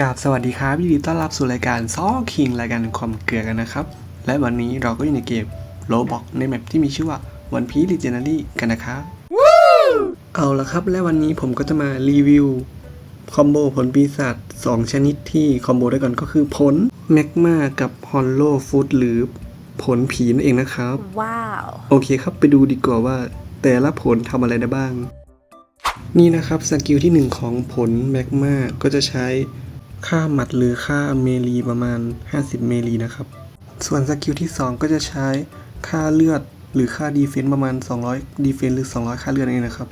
กราบสวัสดีครับยินดีต้อนรับสู่รายการซอคิงรายการความเกลือกันนะครับ และวันนี้เราก็อยู่ในเกมโลบอกในแมปที่มีชื่อว่า One Piece Legendary กันนะครับเอาละครับ และวันนี้ผมก็จะมารีวิวคอมโบผลปีศาจ2 ชนิดที่คอมโบด้วยกันก็คือผลแมกมากับฮอลโลฟูดหรือผลผีนั่นเองนะครับ ว้าว โอเคครับไปดูดีกว่าว่า แต่ละผลทำอะไรได้บ้าง นี่นะครับสกิลที่ 1 ของผลแมกมาก็จะใช้ ค่าหมัดหรือค่าเมลีประมาณ 50 เมลีนะครับ ส่วนสกิลที่ 2 ก็จะใช้ค่าเลือดหรือค่าดีเฟนต์ประมาณ 200 ดีเฟนต์หรือ 200 ค่าเลือดเองนะครับ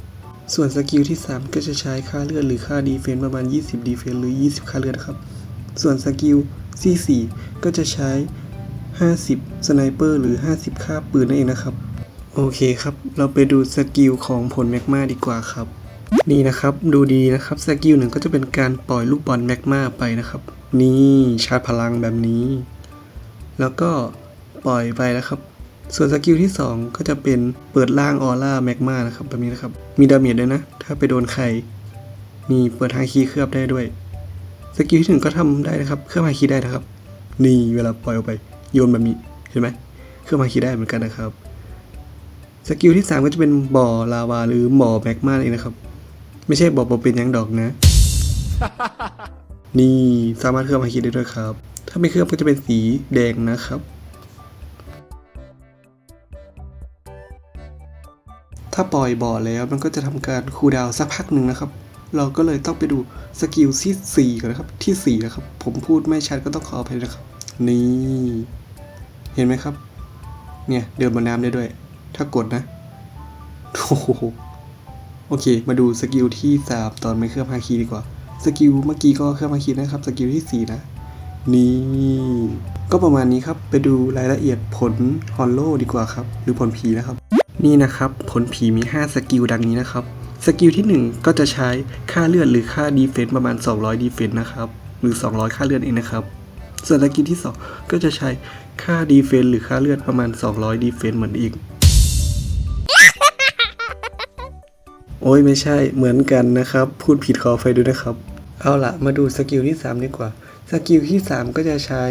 ส่วนสกิลที่ 3 ก็จะใช้ค่าเลือดหรือค่าดีเฟนต์ประมาณ 20 ดีเฟนต์หรือ 20 ค่าเลือดนะครับ ส่วนสกิลที่4ก็จะใช้ 50 สไนเปอร์หรือ 50 ค่าปืนนั่นเองนะครับ โอเคครับ เราไปดูสกิลของผลแมกมาดีกว่าครับ นี่นะครับดูดีนะครับสกิลหนึ่งก็จะเป็นการปล่อยลูกบอลแมกมาไปนะครับ นี่ชาร์จพลังแบบนี้ แล้วก็ปล่อยไปนะครับ ส่วนสกิลที่ 2 ก็จะเป็นเปิดล่างออร่าแมกมานะครับแบบนี้นะครับ มีดาเมจด้วยนะ ถ้าไปโดนใครนี่เปิดทางคีย์เคลือบได้ด้วยสกิลที่หนึ่งก็ทำได้นะครับเคลือบฮาคีย์ได้นะครับ นี่เวลาปล่อยออกไปโยนแบบนี้เห็นไหมเคลือบฮาคีย์ได้เหมือนกันนะครับสกิลที่ 3 ก็จะเป็นบ่อลาวาหรือบ่อแมกมาเองนะครับ ไม่ใช่บ่อบ่เป็นยังดอกนะ นี่สามารถเคลือบฮคิดได้ด้วยครับ ถ้าไม่เคลือบก็จะเป็นสีแดงนะครับ ถ้าปล่อยบ่อแล้วมันก็จะทำการคูลดาวสักพักหนึ่งนะครับ เราก็เลยต้องไปดูสกิลที่4กันนะครับ ที่4นะครับ ผมพูดไม่ชัดก็ต้องขออภัยนะครับ นี่ เห็นไหมครับ เนี่ยเดินบนน้ำได้ด้วย ถ้ากดนะโอ้โห โอเค มาดูสกิลที่3ตอนไม่เคลื่อบฮาคีดีกว่า สกิลเมื่อกี้ก็เคลื่อบฮาคีนะครับ สกิลที่ 4 นะ นี่ ก็ประมาณนี้ครับ ไปดูรายละเอียดผลฮอลโลดีกว่าครับ หรือผลผีนะครับ นี่นะครับ ผลผีมี 5 สกิลดังนี้นะครับ สกิลที่ 1 ก็จะใช้ค่าเลือดหรือค่าดีเฟนต์ประมาณ 200ดีเฟนต์นะครับ หรือ 200 ค่าเลือดเองนะครับ ส่วนสกิลที่ 2 ก็จะใช้ค่าดีเฟนต์หรือค่าเลือดประมาณ 200ดีเฟนต์เหมือนอีก โอ้ยไม่ใช่เหมือนกันนะครับ พูดผิดขอไฟด้วยนะครับ เอาละมาดูสกิลที่ 3 ดีกว่า สกิลที่ 3 ก็จะใช้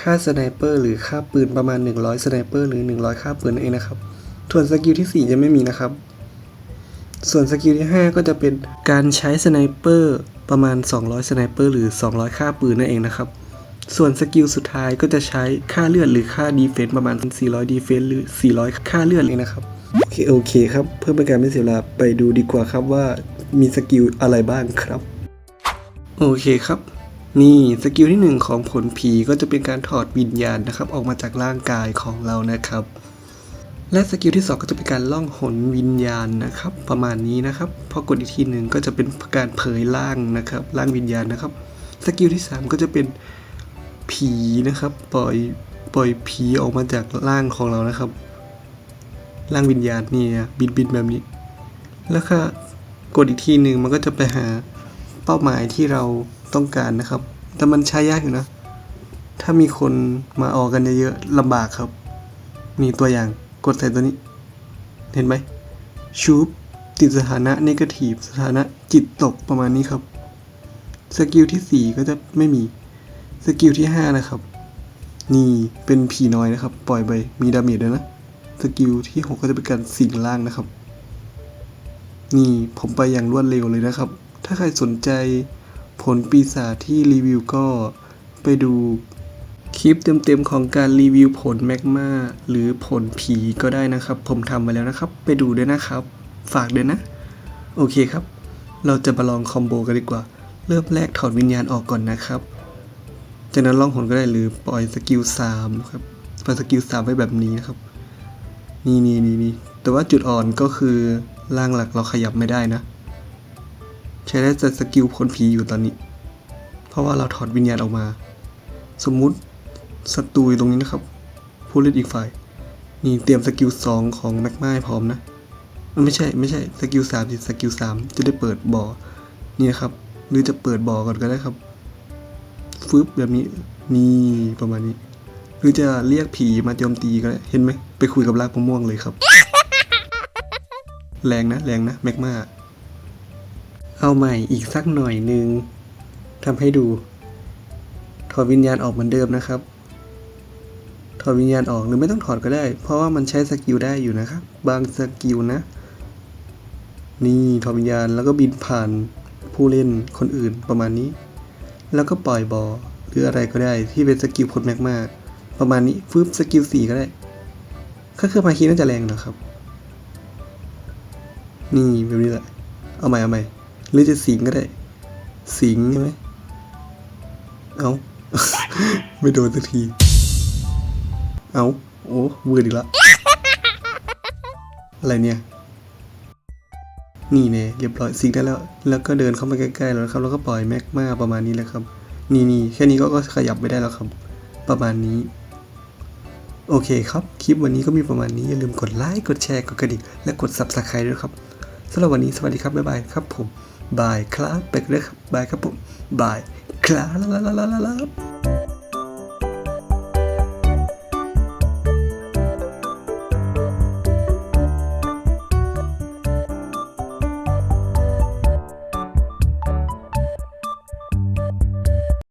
ค่าสไนเปอร์หรือค่าปืนประมาณ 100สไนเปอร์หรือ 100 ค่าปืนนั่นเองนะครับส่วนสกิลที่ 4 จะไม่มีนะครับ ส่วนสกิลที่ 5 ก็จะเป็นการใช้สไนเปอร์ประมาณ 200สไนเปอร์หรือ 200 ค่าปืนนั่นเองนะครับส่วนสกิลสุดท้ายก็จะใช้ค่าเลือดหรือค่าดีเฟนต์ประมาณ 400 ดีเฟนต์หรือ 400 ค่าเลือดเลยนะครับ โอเคโอเคครับ เพื่อเป็นการไม่เสียเวลาไปดูดีกว่าครับว่ามีสกิลอะไรบ้างครับ โอเคครับ นี่สกิลที่หนึ่งของผลผีก็จะเป็นการถอดวิญญาณนะครับ ออกมาจากร่างกายของเรานะครับ และสกิลที่สองก็จะเป็นการล่องหนวิญญาณนะครับ ประมาณนี้นะครับพอกดอีกทีหนึ่งก็จะเป็นการเผยร่างนะครับร่างวิญญาณนะครับสกิลที่สามก็จะเป็นผีนะครับ ปล่อยปล่อยผีออกมาจากร่างของเรานะครับ ร่างวิญญาณนี่บินบินแบบนี้ แล้วก็กดอีกทีหนึ่งมันก็จะไปหาเป้าหมายที่เราต้องการนะครับ แต่มันใช้ยากอยู่นะ ถ้ามีคนมาออกกันเยอะๆลำบากครับ มีตัวอย่างกดใส่ตัวนี้ เห็นไหมชูปติดสถานะนกาทีฟสถานะจิตตกประมาณนี้ครับ สกิลที่ 4 ก็จะไม่มี สกิลที่ 5 นะครับ นี่เป็นผีน้อยนะครับ ปล่อยไปมีดาเมจด้วยนะ สกิลที่6ก็จะเป็นการสิงล่างนะครับ นี่ผมไปอย่างรวดเร็วเลยนะครับ ถ้าใครสนใจผลปีศาจที่รีวิวก็ไปดูคลิปเต็มๆของการรีวิวผลแมกมาหรือผลผีก็ได้นะครับ ผมทำมาแล้วนะครับ ไปดูด้วยนะครับ ฝากด้วยนะ โอเคครับ เราจะมาลองคอมโบกันดีกว่า เริ่มแรกถอดวิญญาณออกก่อนนะครับ จากนั้นล่องหนก็ได้หรือปล่อยสกิล3ครับปล่อยสกิล3ไว้แบบนี้นะครับ นี่นี่นี่นี่แต่ว่าจุดอ่อนก็คือร่างหลักเราขยับไม่ได้นะ ใช้ได้แต่สกิลพ้นผีอยู่ตอนนี้ เพราะว่าเราถอดวิญญาณออกมา สมมุติศัตรูอยตรงนี้นะครับ ผู้เล่นอีกฝ่าย นี่เตรียมสกิลสองของแม็กไม้พร้อมนะมันไม่ใช่ไม่ใช่สกิลสามสิสกิลสามจะได้เปิดบ่อนี่นะครับ หรือจะเปิดบ่อก่อนก็ได้ครับฟึบแบบนี้นี่ประมาณนี้ รือจะเรียกผีมาโจมตีก็ได้เห็นไหมไปคุยกับรากมะม่วงเลยครับ แรงนะแรงนะแมกมาเอาใหม่อีกสักหน่อยหนึ่งทำให้ดู ถอดวิญญาณออกเหมือนเดิมนะครับ ถอดวิญญาณออกหรือไม่ต้องถอดก็ได้ เพราะว่ามันใช้สกิลได้อยู่นะครับ บางสกิลนะ นี่ถอดวิญญาณแล้วก็บินผ่านผู้เล่นคนอื่นประมาณนี้ แล้วก็ปล่อยบอหรืออะไรก็ได้ที่เป็นสกิลพลแมกมา ประมาณนี้ฟึบสกิลสี่ก็ได้ก็คือมาคีน่าจะแรงนะครับ นี่แบบนี้แหละ เอาใหม่เอาใหม่หรือจะสิงก็ได้ สิงใช่ไหมเอาไม่โดนสักที เอาโอ้เบื่อดีกละ อะไรเนี่ย นี่เนี่ยเรียบร้อยสิงได้แล้ว แล้วก็เดินเข้ามาใกล้ๆแล้วครับ แล้วก็ปล่อยแม็กมาประมาณนี้แหละครับ นี่นี่แค่นี้ก็ก็ขยับไม่ได้แล้วครับ ประมาณนี้ โอเคครับ คลิปวันนี้ก็มีประมาณนี้ อย่าลืมกดไลค์ กดแชร์ กดกระดิ่ง และกด subscribe ด้วยครับสำหรับวันนี้สวัสดีครับ บ๊ายบายครับผม บายครับไปเลยครับบายครับผม บายครับ